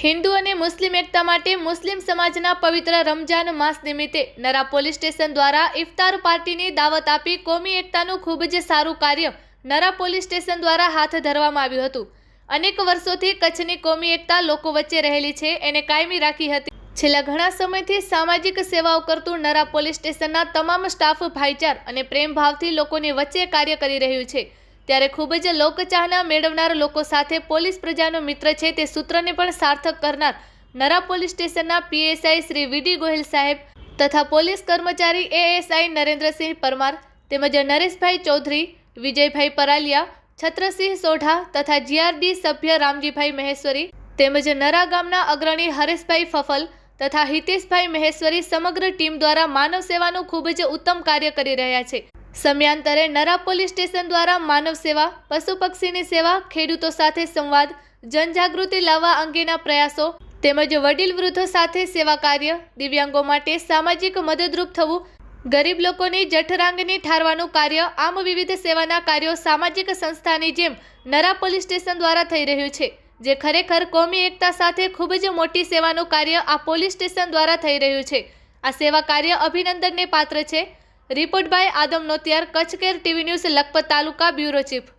હિન્દુ અને મુસ્લિમ એકતા માટે મુસ્લિમ સમાજના પવિત્ર રમજાન માસ નિમિત્તે નરા પોલીસ સ્ટેશન દ્વારા ઇફતાર પાર્ટીની દાવત આપી કોમી એકતાનું ખૂબ જ સારું કાર્ય નરા પોલીસ સ્ટેશન દ્વારા હાથ ધરવામાં આવ્યું હતું. અનેક વર્ષોથી કચ્છની કોમી એકતા લોકો વચ્ચે રહેલી છે, એને કાયમી રાખી હતી. છેલ્લા ઘણા સમયથી સામાજિક સેવાઓ કરતું નરા પોલીસ સ્ટેશનના તમામ સ્ટાફ, ભાઈચાર અને પ્રેમભાવથી લોકોની વચ્ચે કાર્ય કરી રહ્યું છે. ત્યારે ખૂબ જ લોકચાહના મેળવનાર લોકો સાથે પોલીસ પ્રજાનો મિત્ર છે તે સૂત્રને પણ સાર્થક કરનાર નરા પોલીસ સ્ટેશનના પીએસઆઈ શ્રી વીડી ગોહિલ સાહેબ તથા પોલીસ કર્મચારી એએસઆઈ નરેન્દ્રસિંહ પરમાર તેમજ નરેશભાઈ ચૌધરી, વિજયભાઈ પરાલિયા, છત્રસિંહ સોઢા તથા જીઆરડી સભ્ય રામજીભાઈ મહેશ્વરી તેમજ નરા ગામના અગ્રણી હરેશભાઈ ફફલ તથા હિતેશભાઈ મહેશ્વરી સમગ્ર ટીમ દ્વારા માનવ સેવાનું ખૂબ જ ઉત્તમ કાર્ય કરી રહ્યા છે. સમયાંતરે નરા પોલીસ સ્ટેશન દ્વારા માનવ સેવા, પશુ પક્ષીની સેવા, ખેડૂતો સાથે સંવાદ, જનજાગૃતિ લાવવા અંગેના પ્રયાસો તેમજ વડીલ વૃદ્ધો સાથે સેવા કાર્ય દિવ્યાંગો માટે સામાજિક મદદરૂપ થવું, ગરીબ લોકોની જઠરાંગની ઠારવાનું કાર્ય આમ વિવિધ સેવાના કાર્યો સામાજિક સંસ્થાની જેમ નરા પોલીસ સ્ટેશન દ્વારા થઈ રહ્યું છે, જે ખરેખર કોમી એકતા સાથે ખૂબ જ મોટી સેવાનું કાર્ય આ પોલીસ સ્ટેશન દ્વારા થઈ રહ્યું છે. આ સેવા કાર્ય અભિનંદનને પાત્ર છે. Report by Adam Notiyar Kutch care TV news Lakhpat taluka bureau chief.